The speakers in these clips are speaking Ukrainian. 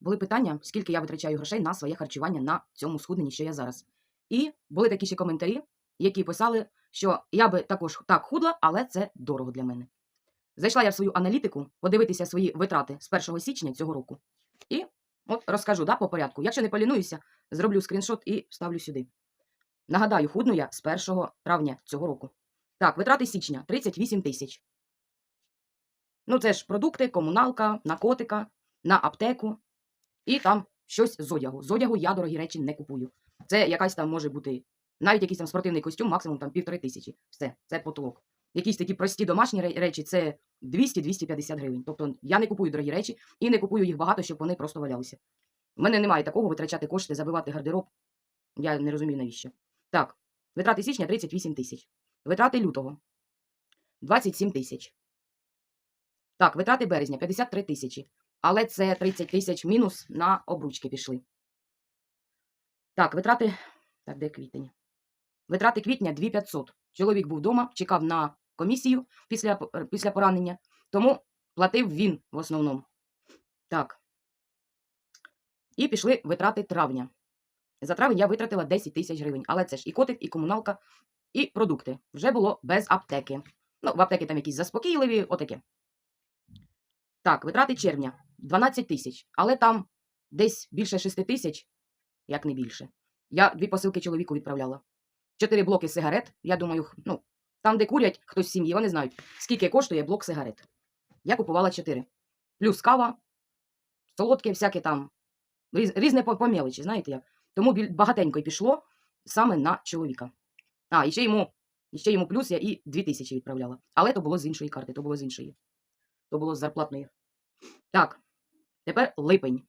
були питання, скільки я витрачаю грошей на своє харчування на цьому схудненні, що я зараз. І були такі ще коментарі, які писали, що я би також так худла, але це дорого для мене. Зайшла я в свою аналітику подивитися свої витрати з 1 січня цього року. І от розкажу да, по порядку. Якщо не полінуюся, зроблю скріншот і вставлю сюди. Нагадаю, худну я з 1 травня цього року. Так, витрати січня 38 тисяч. Ну, це ж продукти, комуналка, на котика, на аптеку і там щось з одягу. З одягу я дорогі речі не купую. Це якась там може бути навіть якийсь там спортивний костюм, максимум там півтори тисячі. Все, це потолок. Якісь такі прості домашні речі це 200-250 гривень. Тобто я не купую дорогі речі і не купую їх багато, щоб вони просто валялися. У мене немає такого витрачати кошти, забивати гардероб. Я не розумію навіщо. Так, витрати січня 38 тисяч. Витрати лютого 27 тисяч. Так, витрати березня 53 тисячі. Але це 30 тисяч мінус на обручки пішли. Так, витрати. Так, де квітень? Витрати квітня 2500. Чоловік був вдома, чекав на комісію після, після поранення, тому платив він в основному. Так. І пішли витрати травня. За травень я витратила 10 тисяч гривень. Але це ж і котик, і комуналка, і продукти. Вже було без аптеки. Ну, в аптеки там якісь заспокійливі, отаке. Так, витрати червня 12 тисяч. Але там десь більше 6 тисяч, як не більше. Я дві посилки чоловіку відправляла. Чотири блоки сигарет. Я думаю, ну, там, де курять хтось з сім'ї, вони знають, скільки коштує блок сигарет. Я купувала чотири. Плюс кава, солодке, всяке там, різ- різне по, по мелочі, знаєте як. Тому багатенько й пішло саме на чоловіка. А, і ще йому, і йому плюс я і дві тисячі відправляла. Але то було з іншої карти, то було з іншої. То було з зарплатної. Так, тепер липень.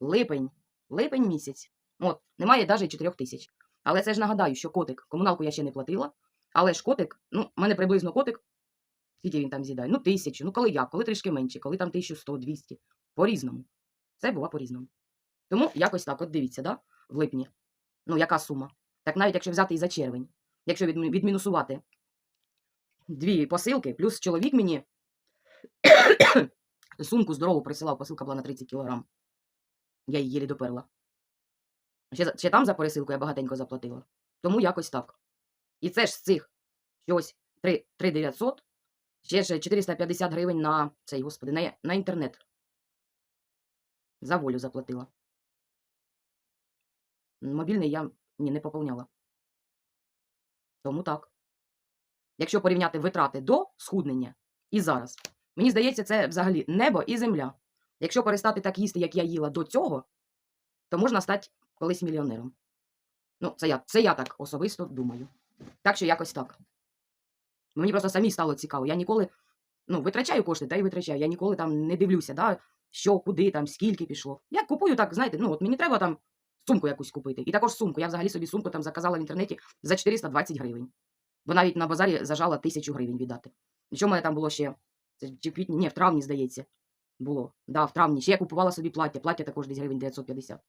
Липень. Липень місяць. От, немає навіть 4 тисяч. Але це ж нагадаю, що котик, комуналку я ще не платила, але ж котик, ну, в мене приблизно котик, скільки він там з'їдає? Ну, тисячу, ну коли як, коли трішки менше, коли там 1100, 200. По-різному. Це було по-різному. Тому якось так, от дивіться, да? в липні. Ну, яка сума? Так навіть якщо взяти і за червень, якщо відмінусувати дві посилки, плюс чоловік мені сумку здорову присилав, посилка була на 30 кілограм. Я її єлі доперла. Ще, ще там за пересилку я багатенько заплатила. Тому якось так. І це ж з цих щось 3, 900, ще ж 450 гривень на цей, господи, на, на інтернет. За волю заплатила. Мобільний я ні, не поповняла. Тому так. Якщо порівняти витрати до схуднення і зараз, мені здається, це взагалі небо і земля. Якщо перестати так їсти, як я їла до цього, то можна стати колись мільйонером. Ну, це я, це я так особисто думаю. Так що якось так. Мені просто самі стало цікаво. Я ніколи ну, витрачаю кошти, та й витрачаю. Я ніколи там не дивлюся, да, що, куди, там, скільки пішло. Я купую так, знаєте, ну от мені треба там сумку якусь купити. І також сумку. Я взагалі собі сумку там заказала в інтернеті за 420 гривень. Бо навіть на базарі зажала тисячу гривень віддати. Що в мене там було ще? Це чи в? Ні, в травні, здається, було. Да, в травні. Ще я купувала собі плаття. Плаття також десь гривень 950.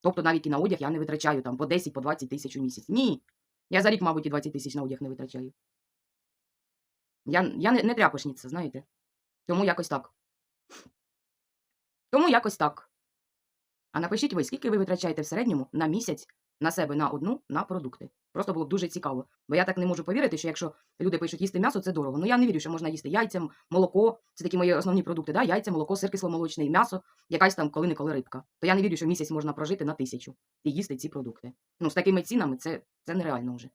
Тобто навіть і на одяг я не витрачаю там по 10, по 20 тисяч у місяць. Ні. Я за рік, мабуть, і 20 тисяч на одяг не витрачаю. Я, я не, не тряпочниця, знаєте. Тому якось так. Тому якось так. А напишіть ви, скільки ви витрачаєте в середньому на місяць на себе на одну на продукти. Просто було б дуже цікаво. Бо я так не можу повірити, що якщо люди пишуть їсти м'ясо, це дорого. Ну я не вірю, що можна їсти яйця, молоко. Це такі мої основні продукти. Да? Яйця, молоко, сир кисломолочний, м'ясо, якась там коли-неколи рибка. То я не вірю, що місяць можна прожити на тисячу і їсти ці продукти. Ну, з такими цінами це, це нереально вже.